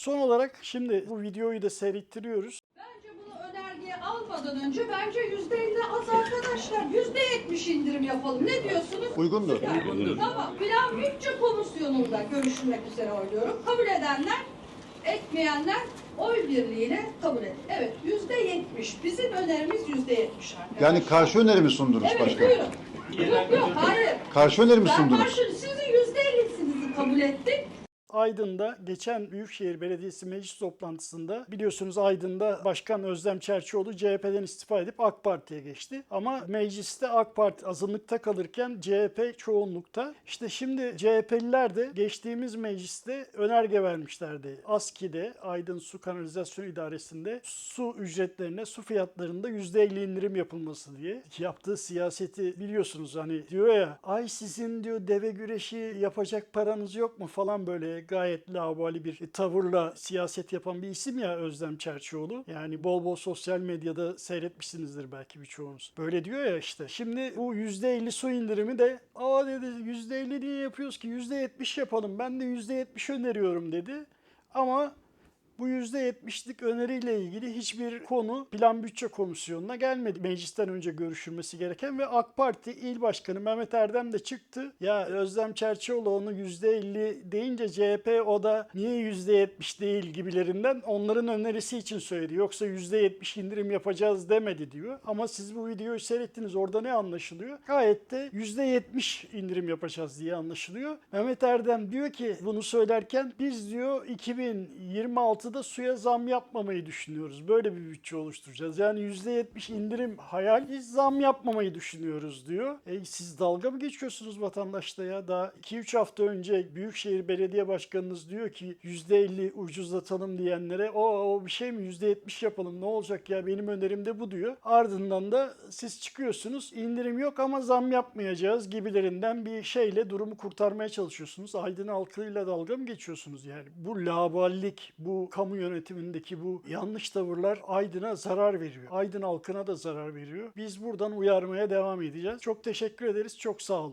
Son olarak şimdi bu videoyu da seyrettiriyoruz. Bence bunu önergeye almadan önce bence yüzde elli az arkadaşlar. Yüzde yetmiş indirim yapalım. Ne diyorsunuz? Uygundur. Yani, Tamam. Plan bütçe komisyonunda görüşmek üzere oyluyorum. Kabul edenler, etmeyenler oy birliğiyle kabul edin. Evet yüzde yetmiş. Bizim önerimiz yüzde yetmiş arkadaşlar. Yani karşı öneri mi sundunuz Evet başkan? buyurun. Yok yok hayır. Karşı öneri mi Ben sundunuz? karşı sizin yüzde ellisinizi kabul ettik. Aydın'da geçen Büyükşehir Belediyesi meclis toplantısında biliyorsunuz Aydın'da Başkan Özlem Çerçioğlu CHP'den istifa edip AK Parti'ye geçti. Ama mecliste AK Parti azınlıkta kalırken CHP çoğunlukta. İşte şimdi CHP'liler de geçtiğimiz mecliste önerge vermişlerdi. ASKİ'de Aydın Su Kanalizasyon İdaresi'nde su ücretlerine, su fiyatlarında %50 indirim yapılması diye. Yaptığı siyaseti biliyorsunuz hani diyor ya ay sizin diyor deve güreşi yapacak paranız yok mu falan böyle gayet laubali bir tavırla siyaset yapan bir isim ya Özlem Çerçioğlu. Yani bol bol sosyal medyada seyretmişsinizdir belki birçoğunuz. Böyle diyor ya işte. Şimdi bu %50 su indirimi de aa dedi %50 niye yapıyoruz ki %70 yapalım ben de %70 öneriyorum dedi. Ama bu %70'lik öneriyle ilgili hiçbir konu Plan Bütçe Komisyonu'na gelmedi. Meclisten önce görüşülmesi gereken ve AK Parti İl Başkanı Mehmet Erdem de çıktı. Ya Özlem Çerçioğlu onu %50 deyince CHP o da niye %70 değil gibilerinden onların önerisi için söyledi. Yoksa %70 indirim yapacağız demedi diyor. Ama siz bu videoyu seyrettiniz orada ne anlaşılıyor? Gayet de %70 indirim yapacağız diye anlaşılıyor. Mehmet Erdem diyor ki bunu söylerken biz diyor 2026'da suya zam yapmamayı düşünüyoruz. Böyle bir bütçe oluşturacağız. Yani %70 indirim hayal biz zam yapmamayı düşünüyoruz diyor. E siz dalga mı geçiyorsunuz vatandaşla ya? Daha 2-3 hafta önce Büyükşehir Belediye Başkanınız diyor ki %50 ucuzlatalım diyenlere o, o bir şey mi %70 yapalım ne olacak ya benim önerim de bu diyor. Ardından da siz çıkıyorsunuz indirim yok ama zam yapmayacağız gibilerinden bir şeyle durumu kurtarmaya çalışıyorsunuz. Aydın halkıyla dalga mı geçiyorsunuz yani? Bu laballik, bu kamu yönetimindeki bu yanlış tavırlar Aydın'a zarar veriyor. Aydın halkına da zarar veriyor. Biz buradan uyarmaya devam edeceğiz. Çok teşekkür ederiz. Çok sağ olun.